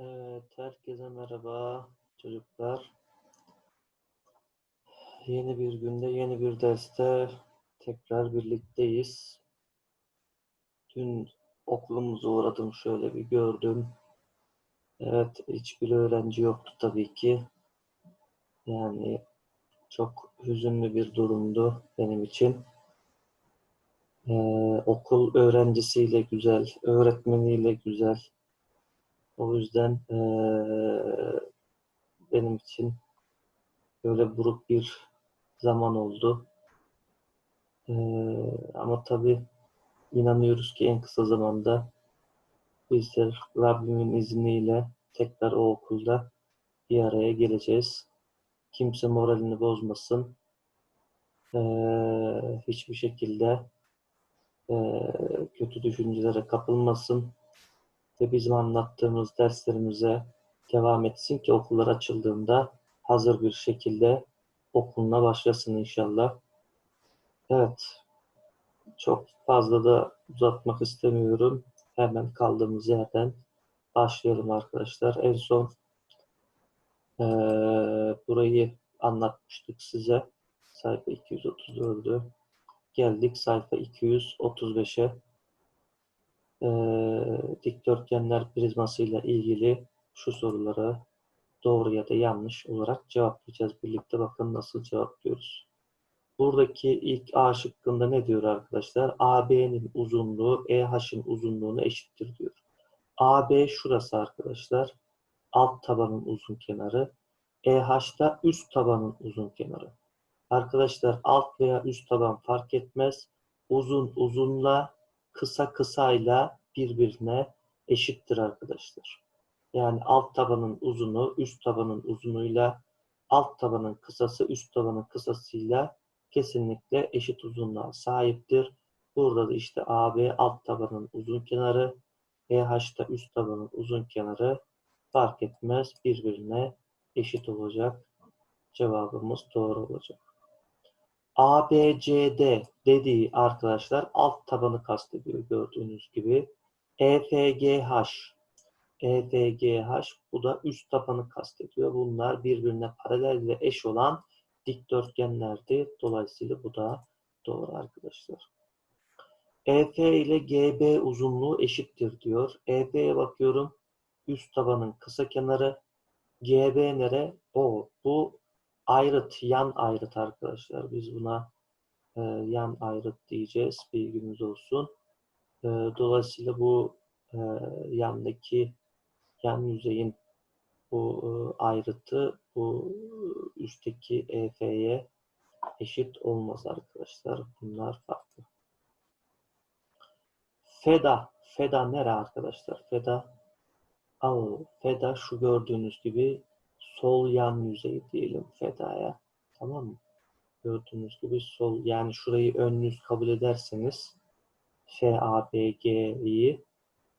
Evet, herkese merhaba çocuklar. Yeni bir günde, yeni bir derste tekrar birlikteyiz. Dün okulumuza uğradım, şöyle bir gördüm. Evet, hiçbir öğrenci yoktu tabii ki. Yani çok hüzünlü bir durumdu benim için. Ee, okul öğrencisiyle güzel, öğretmeniyle güzel. O yüzden eee, benim için böyle buruk bir zaman oldu. Eee, ama tabii inanıyoruz ki en kısa zamanda bizler Rabbimin izniyle tekrar o okulda bir araya geleceğiz. Kimse moralini bozmasın. Eee, hiçbir şekilde eee, kötü düşüncelere kapılmasın ve bizim anlattığımız derslerimize devam etsin ki okullar açıldığında hazır bir şekilde okuluna başlasın inşallah. Evet, çok fazla da uzatmak istemiyorum. Hemen kaldığımız yerden başlayalım arkadaşlar. En son eee, burayı anlatmıştık size. Sayfa 234'ü. Geldik sayfa 235'e e, dikdörtgenler prizmasıyla ilgili şu sorulara doğru ya da yanlış olarak cevaplayacağız. Birlikte bakın nasıl cevaplıyoruz. Buradaki ilk A şıkkında ne diyor arkadaşlar? AB'nin uzunluğu EH'in uzunluğuna eşittir diyor. AB şurası arkadaşlar. Alt tabanın uzun kenarı. EH'da üst tabanın uzun kenarı. Arkadaşlar alt veya üst taban fark etmez. Uzun uzunla kısa kısayla birbirine eşittir arkadaşlar. Yani alt tabanın uzunu üst tabanın uzunuyla alt tabanın kısası üst tabanın kısasıyla kesinlikle eşit uzunluğa sahiptir. Burada da işte AB alt tabanın uzun kenarı, EH da üst tabanın uzun kenarı fark etmez birbirine eşit olacak. Cevabımız doğru olacak. ABCD dediği arkadaşlar alt tabanı kastediyor gördüğünüz gibi. EFGH EFGH bu da üst tabanı kastediyor. Bunlar birbirine paralel ve eş olan dikdörtgenlerdi. Dolayısıyla bu da doğru arkadaşlar. EF ile GB uzunluğu eşittir diyor. EF'ye bakıyorum. Üst tabanın kısa kenarı. GB nere? O. Bu ayrıt, yan ayrıt arkadaşlar. Biz buna e, yan ayrıt diyeceğiz. Bilgimiz olsun. E, dolayısıyla bu e, yandaki yan yüzeyin bu e, ayrıtı bu üstteki EF'ye eşit olmaz arkadaşlar. Bunlar farklı. FEDA. FEDA nere arkadaşlar? FEDA Al, FEDA şu gördüğünüz gibi sol yan yüzey diyelim FEDA'ya. Tamam mı? Gördüğünüz gibi sol yani şurayı ön yüz kabul ederseniz FABG'yi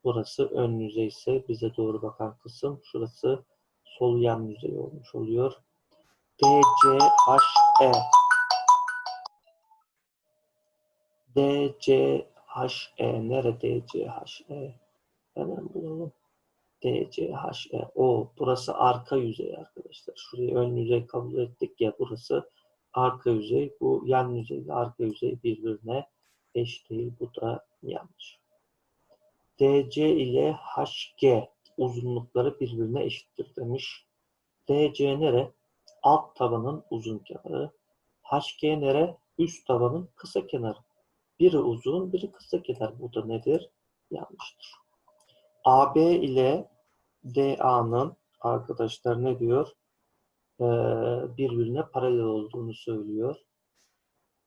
burası ön yüzey ise bize doğru bakan kısım şurası sol yan yüzey olmuş oluyor. DCHE DCHE nerede DCHE? Hemen bulalım. DCHE. O burası arka yüzey arkadaşlar. Şurayı ön yüzey kabul ettik ya burası arka yüzey. Bu yan yüzey ile arka yüzey birbirine eş değil. Bu da yanlış. DC ile HG uzunlukları birbirine eşittir demiş. DC nere? Alt tabanın uzun kenarı. HG nere? Üst tabanın kısa kenarı. Biri uzun, biri kısa kenar. Bu da nedir? Yanlıştır. AB ile DA'nın arkadaşlar ne diyor? Ee, birbirine paralel olduğunu söylüyor.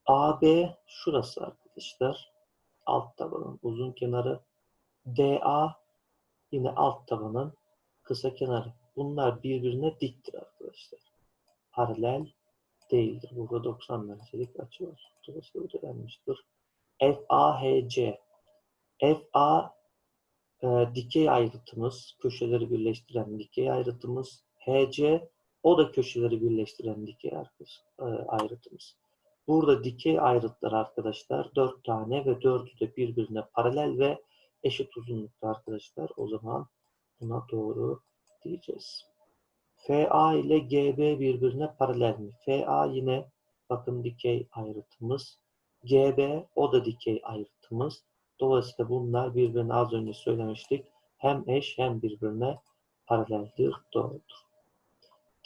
AB şurası arkadaşlar. Alt tabanın uzun kenarı. DA yine alt tabanın kısa kenarı. Bunlar birbirine diktir arkadaşlar. Paralel değildir. Burada 90 derecelik açı var. Dolayısıyla yanlıştır. FAHC FA e, dikey ayrıtımız, köşeleri birleştiren dikey ayrıtımız. HC o da köşeleri birleştiren dikey e, ayrıtımız. Burada dikey ayrıtlar arkadaşlar dört tane ve dördü de birbirine paralel ve eşit uzunlukta arkadaşlar. O zaman buna doğru diyeceğiz. FA ile GB birbirine paralel mi? FA yine bakın dikey ayrıtımız. GB o da dikey ayrıtımız. Dolayısıyla bunlar birbirine az önce söylemiştik. Hem eş hem birbirine paraleldir. Doğrudur.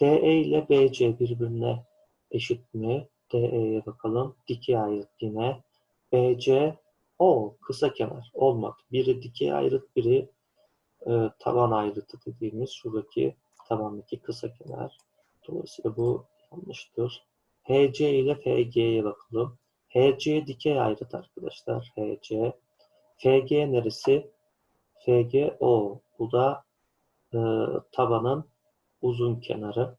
DE ile BC birbirine eşit mi? DE'ye bakalım. Dikey ayrıt yine. BC o kısa kenar olmadı. Biri dikey ayrıt, biri e, taban ayrıtı dediğimiz şuradaki tabandaki kısa kenar. Dolayısıyla bu yanlıştır. HC ile FG'ye bakalım. HC dikey ayrıt arkadaşlar. HC. FG neresi? FG o. Bu da e, tabanın uzun kenarı.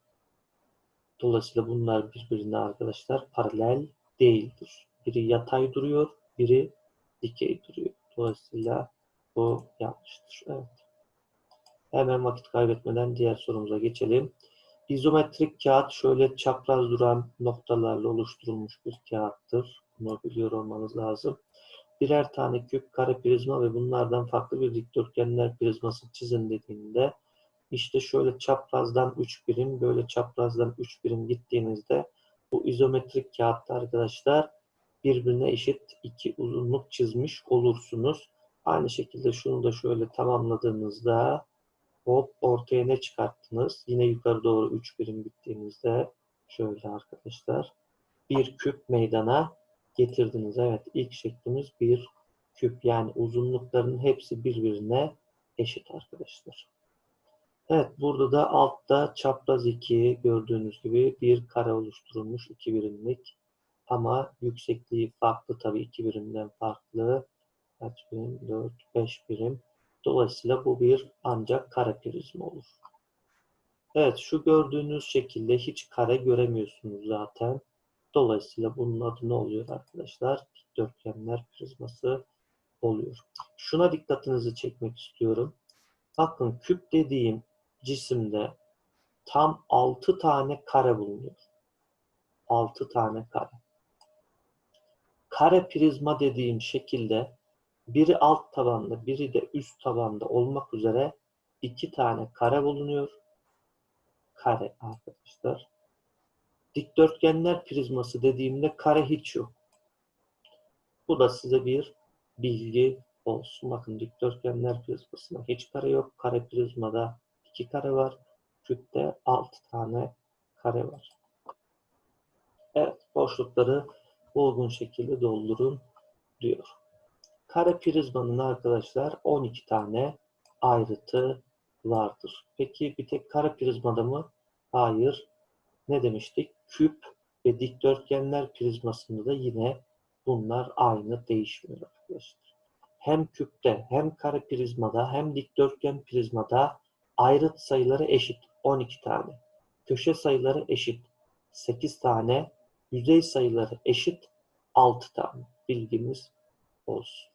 Dolayısıyla bunlar birbirine arkadaşlar paralel değildir. Biri yatay duruyor, biri dikey duruyor. Dolayısıyla bu yanlıştır. Evet. Hemen vakit kaybetmeden diğer sorumuza geçelim. İzometrik kağıt şöyle çapraz duran noktalarla oluşturulmuş bir kağıttır. Bunu biliyor olmanız lazım. Birer tane küp, kare prizma ve bunlardan farklı bir dikdörtgenler prizması çizin dediğinde işte şöyle çaprazdan 3 birim, böyle çaprazdan 3 birim gittiğinizde bu izometrik kağıtta arkadaşlar birbirine eşit iki uzunluk çizmiş olursunuz. Aynı şekilde şunu da şöyle tamamladığınızda hop ortaya ne çıkarttınız? Yine yukarı doğru 3 birim gittiğinizde şöyle arkadaşlar bir küp meydana getirdiniz. Evet ilk şeklimiz bir küp yani uzunlukların hepsi birbirine eşit arkadaşlar. Evet burada da altta çapraz 2 gördüğünüz gibi bir kare oluşturulmuş 2 birimlik. Ama yüksekliği farklı tabii 2 birimden farklı. Kaç birim? 4, 5 birim. Dolayısıyla bu bir ancak kare prizma olur. Evet şu gördüğünüz şekilde hiç kare göremiyorsunuz zaten. Dolayısıyla bunun adı ne oluyor arkadaşlar? Dikdörtgenler prizması oluyor. Şuna dikkatinizi çekmek istiyorum. Bakın küp dediğim cisimde tam 6 tane kare bulunuyor. 6 tane kare. Kare prizma dediğim şekilde biri alt tabanda, biri de üst tabanda olmak üzere iki tane kare bulunuyor. Kare arkadaşlar. Dikdörtgenler prizması dediğimde kare hiç yok. Bu da size bir bilgi olsun. Bakın dikdörtgenler prizmasında hiç kare yok. Kare prizmada iki kare var. Küpte altı tane kare var. Evet, boşlukları uygun şekilde doldurun diyor. Kare prizmanın arkadaşlar 12 tane ayrıtı vardır. Peki bir tek kare prizmada mı? Hayır. Ne demiştik? Küp ve dikdörtgenler prizmasında da yine bunlar aynı değişmiyor arkadaşlar. Hem küpte hem kare prizmada hem dikdörtgen prizmada ayrıt sayıları eşit 12 tane. Köşe sayıları eşit 8 tane. Yüzey sayıları eşit 6 tane. Bilgimiz olsun.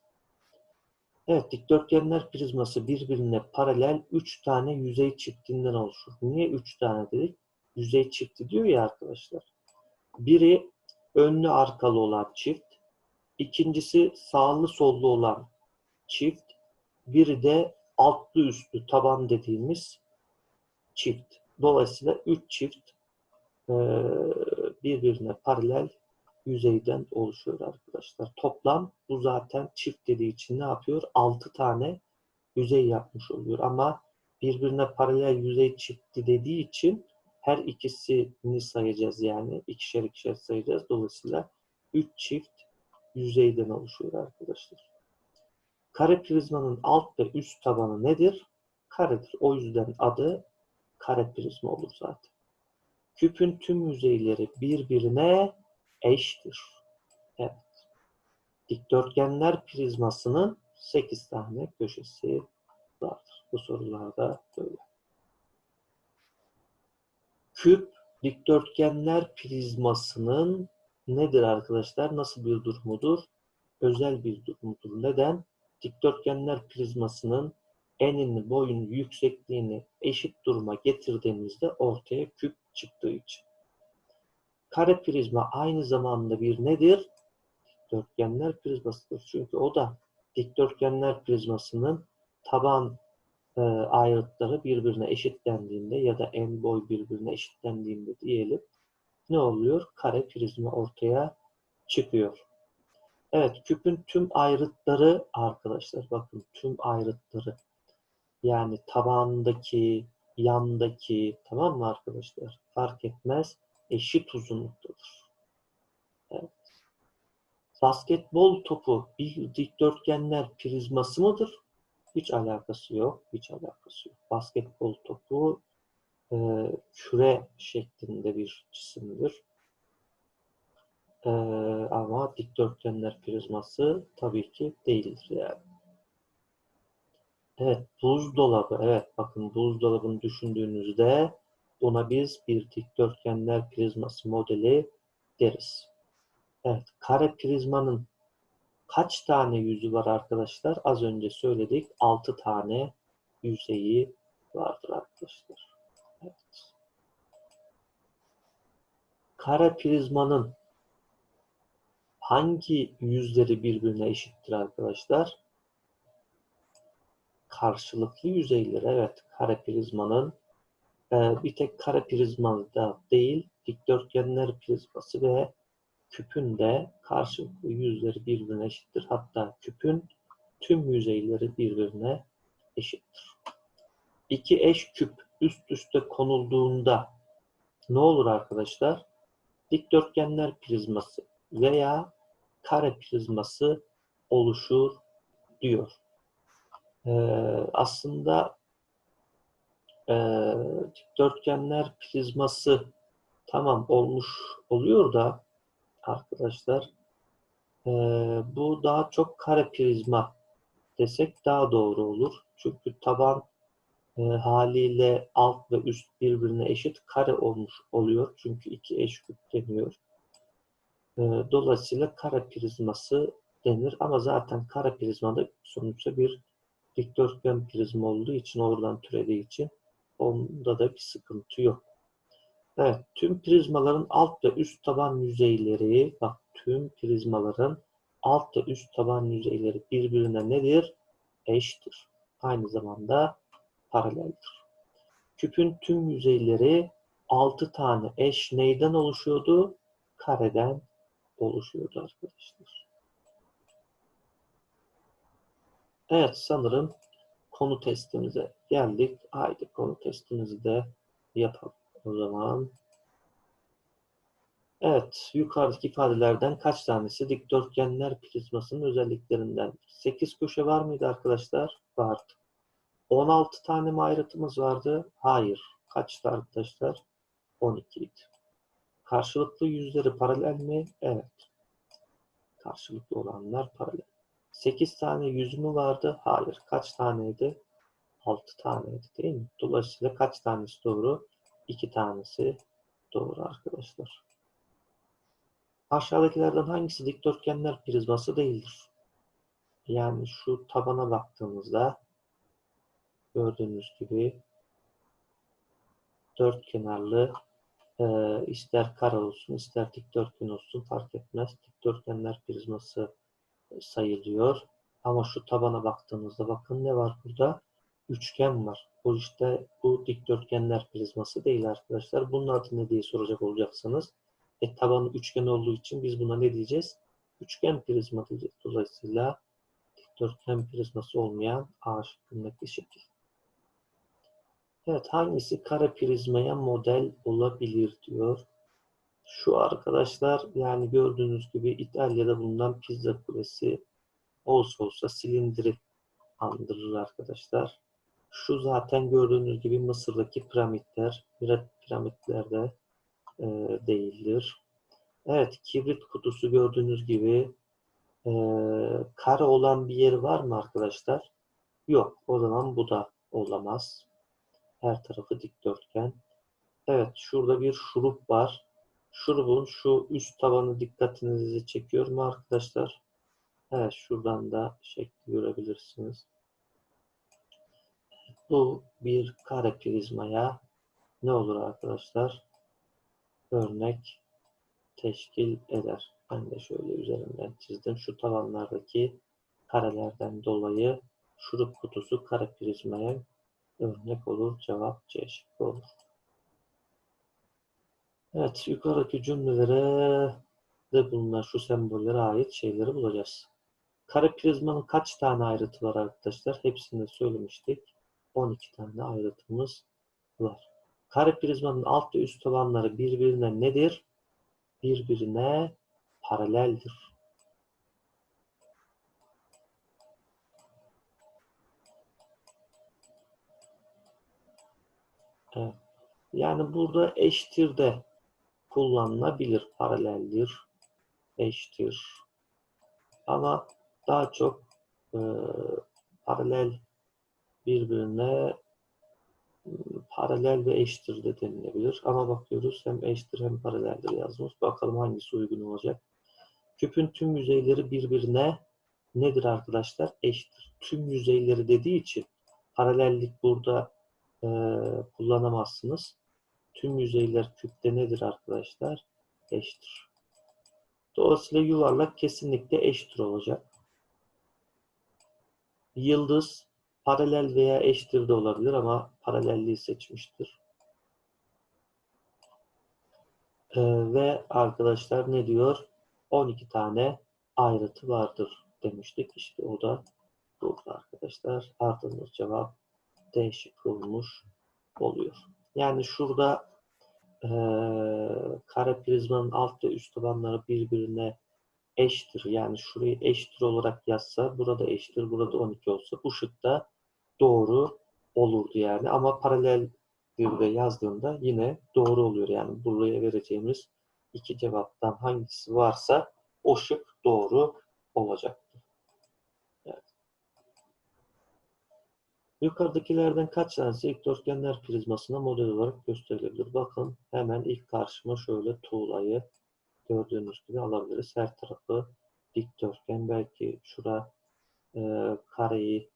Evet, dikdörtgenler prizması birbirine paralel 3 tane yüzey çiftinden oluşur. Niye 3 tane dedik? Yüzey çifti diyor ya arkadaşlar. Biri önlü arkalı olan çift, ikincisi sağlı sollu olan çift, biri de altlı üstlü taban dediğimiz çift. Dolayısıyla 3 çift birbirine paralel yüzeyden oluşuyor arkadaşlar. Toplam bu zaten çift dediği için ne yapıyor? 6 tane yüzey yapmış oluyor. Ama birbirine paralel yüzey çifti dediği için her ikisini sayacağız yani. ikişer ikişer sayacağız. Dolayısıyla 3 çift yüzeyden oluşuyor arkadaşlar. Kare prizmanın alt ve üst tabanı nedir? Karedir. O yüzden adı kare prizma olur zaten. Küpün tüm yüzeyleri birbirine eştir. Evet. Dikdörtgenler prizmasının 8 tane köşesi vardır. Bu sorularda böyle. Küp dikdörtgenler prizmasının nedir arkadaşlar? Nasıl bir durumudur? Özel bir durumudur. Neden? Dikdörtgenler prizmasının enini, boyunu, yüksekliğini eşit duruma getirdiğimizde ortaya küp çıktığı için. Kare prizma aynı zamanda bir nedir? Dikdörtgenler prizmasıdır. Çünkü o da dikdörtgenler prizmasının taban e, ayrıtları birbirine eşitlendiğinde ya da en boy birbirine eşitlendiğinde diyelim ne oluyor? Kare prizma ortaya çıkıyor. Evet, küpün tüm ayrıtları arkadaşlar bakın tüm ayrıtları yani tabandaki, yandaki tamam mı arkadaşlar? Fark etmez eşit uzunluktadır. Evet. Basketbol topu bir dikdörtgenler prizması mıdır? Hiç alakası yok. Hiç alakası yok. Basketbol topu e, küre şeklinde bir cisimdir. E, ama dikdörtgenler prizması tabii ki değildir yani. Evet, buzdolabı. Evet, bakın buzdolabını düşündüğünüzde buna biz bir dikdörtgenler prizması modeli deriz. Evet, kare prizmanın kaç tane yüzü var arkadaşlar? Az önce söyledik. 6 tane yüzeyi vardır arkadaşlar. Evet. Kare prizmanın hangi yüzleri birbirine eşittir arkadaşlar? Karşılıklı yüzeyleri. Evet, kare prizmanın e, bir tek kare prizmada değil, dikdörtgenler prizması ve küpün de karşılıklı yüzleri birbirine eşittir. Hatta küpün tüm yüzeyleri birbirine eşittir. İki eş küp üst üste konulduğunda ne olur arkadaşlar? Dikdörtgenler prizması veya kare prizması oluşur diyor. Ee, aslında e, dikdörtgenler prizması tamam olmuş oluyor da arkadaşlar e, bu daha çok kare prizma desek daha doğru olur. Çünkü taban e, haliyle alt ve üst birbirine eşit kare olmuş oluyor. Çünkü iki eş küp deniyor. E, dolayısıyla kare prizması denir ama zaten kare prizmada sonuçta bir dikdörtgen prizma olduğu için oradan türediği için onda da bir sıkıntı yok. Evet, tüm prizmaların alt ve üst taban yüzeyleri, bak tüm prizmaların alt ve üst taban yüzeyleri birbirine nedir? Eştir. Aynı zamanda paraleldir. Küpün tüm yüzeyleri 6 tane eş neyden oluşuyordu? Kareden oluşuyordu arkadaşlar. Evet sanırım konu testimize geldik. Haydi konu testimizi de yapalım o zaman. Evet, yukarıdaki ifadelerden kaç tanesi dikdörtgenler prizmasının özelliklerinden? 8 köşe var mıydı arkadaşlar? Vardı. 16 tane mi ayrıtımız vardı? Hayır. Kaçtı arkadaşlar? 12 idi. Karşılıklı yüzleri paralel mi? Evet. Karşılıklı olanlar paralel. 8 tane yüz mü vardı? Hayır. Kaç taneydi? 6 taneydi değil mi? Dolayısıyla kaç tanesi doğru? 2 tanesi doğru arkadaşlar. Aşağıdakilerden hangisi dikdörtgenler prizması değildir? Yani şu tabana baktığımızda gördüğünüz gibi dört kenarlı e, ister kare olsun ister dikdörtgen olsun fark etmez. Dikdörtgenler prizması sayılıyor. Ama şu tabana baktığımızda bakın ne var burada? Üçgen var. Bu işte bu dikdörtgenler prizması değil arkadaşlar. Bunun adı ne diye soracak olacaksınız. E tabanı üçgen olduğu için biz buna ne diyeceğiz? Üçgen prizma diyeceğiz. Dolayısıyla dikdörtgen prizması olmayan A şıkkındaki şekil. Evet hangisi kare prizmaya model olabilir diyor. Şu arkadaşlar yani gördüğünüz gibi İtalya'da bulunan pizza kulesi olsa olsa silindiri andırır arkadaşlar. Şu zaten gördüğünüz gibi Mısır'daki piramitler, piramitlerde e, değildir. Evet, kibrit kutusu gördüğünüz gibi e, kare olan bir yeri var mı arkadaşlar? Yok. O zaman bu da olamaz. Her tarafı dikdörtgen. Evet, şurada bir şurup var. Şurubun şu üst tabanı dikkatinizi çekiyor mu arkadaşlar? Evet, şuradan da şekli görebilirsiniz. Bu bir kare prizmaya ne olur arkadaşlar? Örnek teşkil eder. Ben de şöyle üzerinden çizdim. Şu tavanlardaki karelerden dolayı şurup kutusu kare prizmaya örnek olur. Cevap C şıkkı olur. Evet, yukarıdaki cümlelere de bulunan şu sembollere ait şeyleri bulacağız. Kare prizmanın kaç tane ayrıtı var arkadaşlar? Hepsini söylemiştik. 12 tane ayrıtımız var. Kare prizmanın alt ve üst olanları birbirine nedir? Birbirine paraleldir. Evet. Yani burada eştir de kullanılabilir. Paraleldir, eştir. Ama daha çok e, paralel birbirine paralel ve eştir de denilebilir. Ama bakıyoruz hem eştir hem paraleldir yazmış. Bakalım hangisi uygun olacak. Küpün tüm yüzeyleri birbirine nedir arkadaşlar? Eştir. Tüm yüzeyleri dediği için paralellik burada e, kullanamazsınız. Tüm yüzeyler küpte nedir arkadaşlar? Eştir. Dolayısıyla yuvarlak kesinlikle eştir olacak. Yıldız paralel veya eştir de olabilir ama paralelliği seçmiştir. Ee, ve arkadaşlar ne diyor? 12 tane ayrıtı vardır demiştik. İşte o da burada arkadaşlar. Ardından cevap D şıkkı olmuş oluyor. Yani şurada e, kare prizmanın alt ve üst tabanları birbirine eştir. Yani şurayı eştir olarak yazsa burada eştir, burada 12 olsa bu şıkta doğru olurdu yani. Ama paralel de yazdığında yine doğru oluyor. Yani buraya vereceğimiz iki cevaptan hangisi varsa o şık doğru olacaktır. Evet. Yukarıdakilerden kaç tanesi dikdörtgenler prizmasına model olarak gösterilebilir? Bakın hemen ilk karşıma şöyle tuğlayı gördüğünüz gibi alabiliriz. Her tarafı dikdörtgen. Belki şura e, kareyi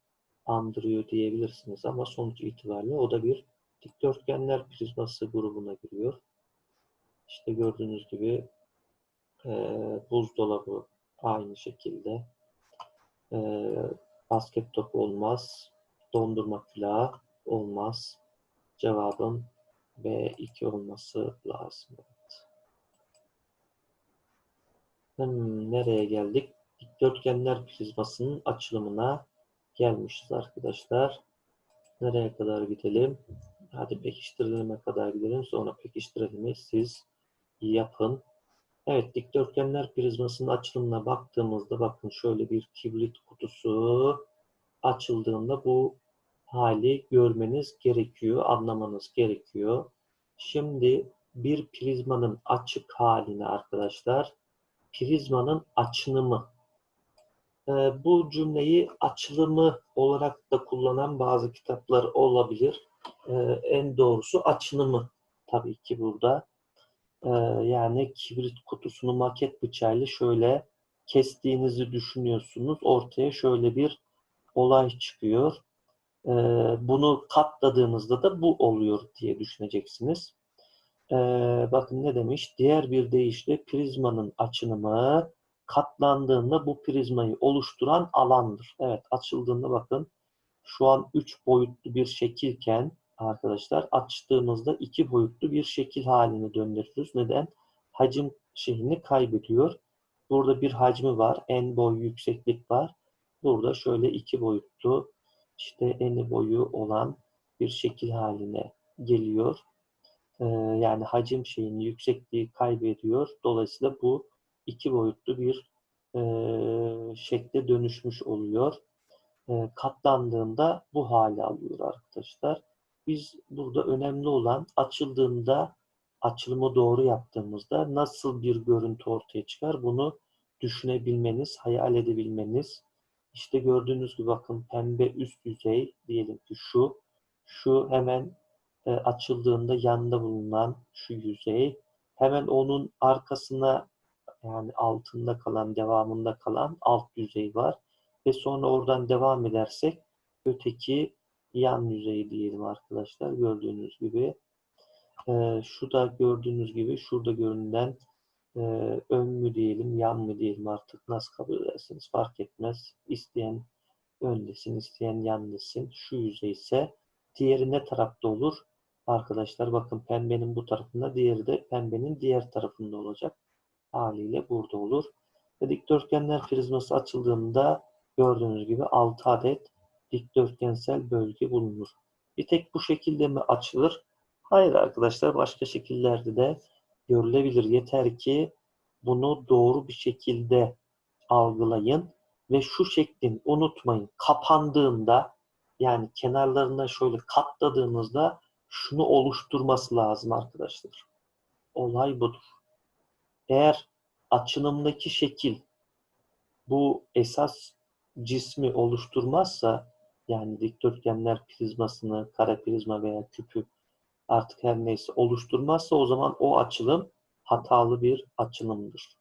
andırıyor diyebilirsiniz ama sonuç itibariyle o da bir dikdörtgenler prizması grubuna giriyor. İşte gördüğünüz gibi e, buzdolabı aynı şekilde e, basket topu olmaz dondurma külahı olmaz. Cevabın B2 olması lazım. Hmm, nereye geldik? Dikdörtgenler prizmasının açılımına gelmişiz arkadaşlar. Nereye kadar gidelim? Hadi pekiştirilime kadar gidelim. Sonra pekiştirilimi siz yapın. Evet, dikdörtgenler prizmasının açılımına baktığımızda bakın şöyle bir kibrit kutusu açıldığında bu hali görmeniz gerekiyor, anlamanız gerekiyor. Şimdi bir prizmanın açık halini arkadaşlar, prizmanın açınımı. Ee, bu cümleyi açılımı olarak da kullanan bazı kitaplar olabilir. Ee, en doğrusu açınımı tabii ki burada. Ee, yani kibrit kutusunu maket bıçağıyla şöyle kestiğinizi düşünüyorsunuz. Ortaya şöyle bir olay çıkıyor. Bunu katladığınızda da bu oluyor diye düşüneceksiniz. Bakın ne demiş? Diğer bir deyişle prizmanın açınımı katlandığında bu prizmayı oluşturan alandır. Evet açıldığında bakın şu an 3 boyutlu bir şekilken arkadaşlar açtığımızda 2 boyutlu bir şekil halini döndürürüz. Neden? Hacim şeyini kaybediyor. Burada bir hacmi var. En boy yükseklik var. Burada şöyle iki boyutlu işte eni boyu olan bir şekil haline geliyor. Ee, yani hacim şeyini yüksekliği kaybediyor. Dolayısıyla bu iki boyutlu bir e, şekle dönüşmüş oluyor. E, katlandığında bu hale alıyor arkadaşlar. Biz burada önemli olan açıldığında açılımı doğru yaptığımızda nasıl bir görüntü ortaya çıkar bunu düşünebilmeniz, hayal edebilmeniz işte gördüğünüz gibi bakın pembe üst yüzey diyelim ki şu. Şu hemen e, açıldığında yanında bulunan şu yüzey. Hemen onun arkasına yani altında kalan, devamında kalan alt yüzey var. Ve sonra oradan devam edersek öteki yan yüzeyi diyelim arkadaşlar. Gördüğünüz gibi. E, şu da gördüğünüz gibi şurada görünen e, ön mü diyelim, yan mı diyelim artık nasıl kabul ederseniz fark etmez. İsteyen ön desin, isteyen yan desin. Şu yüzey ise Diğeri ne tarafta olur? Arkadaşlar bakın pembenin bu tarafında, diğeri de pembenin diğer tarafında olacak. Haliyle burada olur. Ve dikdörtgenler prizması açıldığında gördüğünüz gibi 6 adet dikdörtgensel bölge bulunur. Bir tek bu şekilde mi açılır? Hayır arkadaşlar başka şekillerde de görülebilir. Yeter ki bunu doğru bir şekilde algılayın ve şu şeklin unutmayın. Kapandığında yani kenarlarına şöyle katladığınızda şunu oluşturması lazım arkadaşlar. Olay budur. Eğer açılımdaki şekil bu esas cismi oluşturmazsa yani dikdörtgenler prizmasını, kare prizma veya küpü artık her neyse oluşturmazsa o zaman o açılım hatalı bir açılımdır.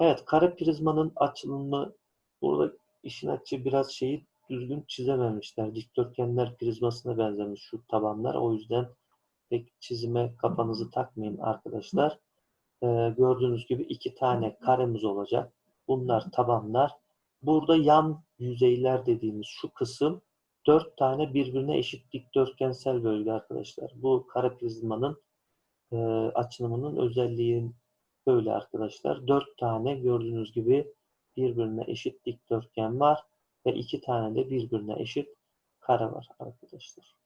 Evet, kare prizmanın açılımı burada işin açığı biraz şeyi düzgün çizememişler. Dikdörtgenler prizmasına benzemiş şu tabanlar. O yüzden pek çizime kafanızı takmayın arkadaşlar. Ee, gördüğünüz gibi iki tane karemiz olacak. Bunlar tabanlar. Burada yan yüzeyler dediğimiz şu kısım dört tane birbirine eşit dikdörtgensel bölge arkadaşlar. Bu kare prizmanın e, açılımının özelliği böyle arkadaşlar. Dört tane gördüğünüz gibi birbirine eşit dikdörtgen var ve iki tane de birbirine eşit kare var arkadaşlar.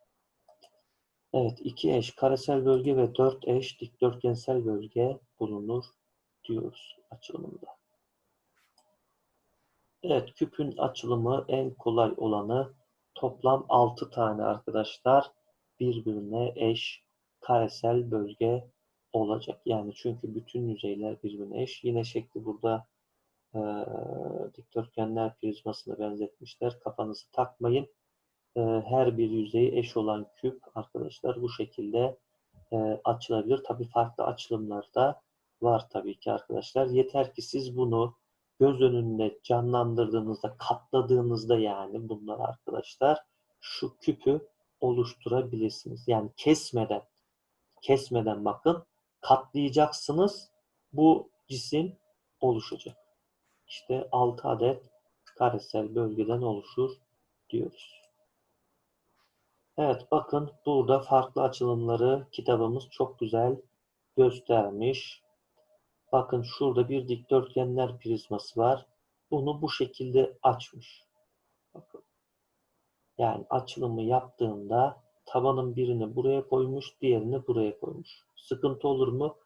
Evet, iki eş karesel bölge ve dört eş dikdörtgensel bölge bulunur diyoruz açılımında. Evet, küpün açılımı en kolay olanı toplam 6 tane arkadaşlar birbirine eş karesel bölge olacak. Yani çünkü bütün yüzeyler birbirine eş. Yine şekli burada e, dikdörtgenler prizmasına benzetmişler. Kafanızı takmayın. E, her bir yüzeyi eş olan küp arkadaşlar bu şekilde e, açılabilir. Tabii farklı açılımlar da var tabii ki arkadaşlar. Yeter ki siz bunu göz önünde canlandırdığınızda, katladığınızda yani bunlar arkadaşlar şu küpü oluşturabilirsiniz. Yani kesmeden, kesmeden bakın katlayacaksınız. Bu cisim oluşacak. İşte 6 adet karesel bölgeden oluşur diyoruz. Evet bakın burada farklı açılımları kitabımız çok güzel göstermiş. Bakın şurada bir dikdörtgenler prizması var. Bunu bu şekilde açmış. Bakın. Yani açılımı yaptığında tabanın birini buraya koymuş, diğerini buraya koymuş. Sıkıntı olur mu?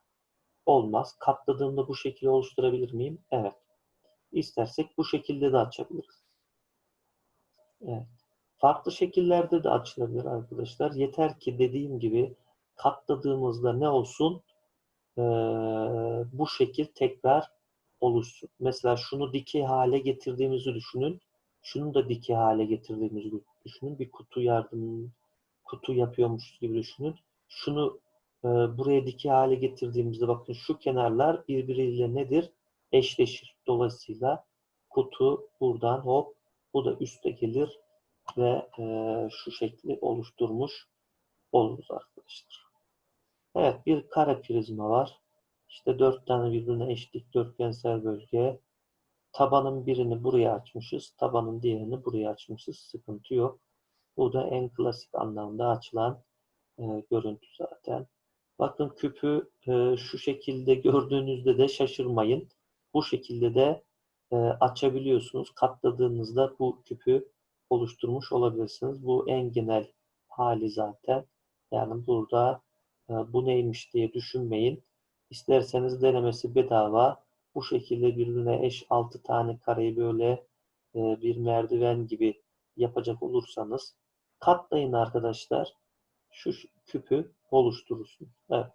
Olmaz. Katladığımda bu şekilde oluşturabilir miyim? Evet. İstersek bu şekilde de açabiliriz. Evet. Farklı şekillerde de açılabilir arkadaşlar. Yeter ki dediğim gibi katladığımızda ne olsun? Ee, bu şekil tekrar oluşsun. Mesela şunu dikey hale getirdiğimizi düşünün. Şunu da dikey hale getirdiğimizi düşünün. Bir kutu yardım kutu yapıyormuş gibi düşünün. Şunu e, buraya dikey hale getirdiğimizde bakın şu kenarlar birbiriyle nedir? Eşleşir. Dolayısıyla kutu buradan hop bu da üste gelir ve e, şu şekli oluşturmuş oluruz arkadaşlar. Evet bir kare prizma var. İşte dört tane birbirine eş dikdörtgensel bölge. Tabanın birini buraya açmışız. Tabanın diğerini buraya açmışız. Sıkıntı yok. Bu da en klasik anlamda açılan e, görüntü zaten. Bakın küpü e, şu şekilde gördüğünüzde de şaşırmayın. Bu şekilde de e, açabiliyorsunuz. Katladığınızda bu küpü oluşturmuş olabilirsiniz. Bu en genel hali zaten. Yani burada e, bu neymiş diye düşünmeyin. İsterseniz denemesi bedava. Bu şekilde birbirine eş 6 tane kareyi böyle e, bir merdiven gibi yapacak olursanız katlayın arkadaşlar. Şu küpü oluşturursun. Evet.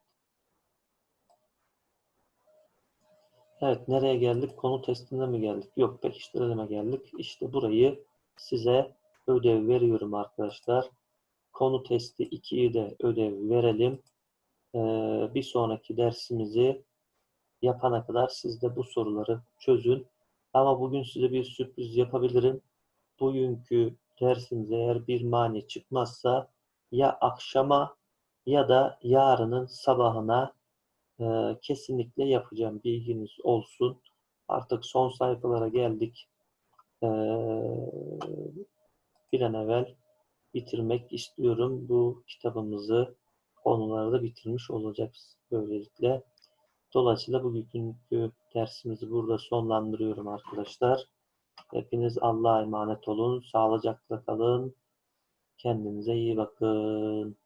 Evet nereye geldik? Konu testine mi geldik? Yok pekiştirelim'e geldik. İşte burayı size ödev veriyorum arkadaşlar. Konu testi 2'yi de ödev verelim. Ee, bir sonraki dersimizi yapana kadar siz de bu soruları çözün. Ama bugün size bir sürpriz yapabilirim. Bugünkü dersimiz eğer bir mani çıkmazsa ya akşama ya da yarının sabahına e, kesinlikle yapacağım. Bilginiz olsun. Artık son sayfalara geldik. E, bir an evvel bitirmek istiyorum. Bu kitabımızı konuları da bitirmiş olacağız böylelikle. Dolayısıyla bugünkü dersimizi burada sonlandırıyorum arkadaşlar. Hepiniz Allah'a emanet olun. Sağlıcakla kalın. Kendinize iyi bakın.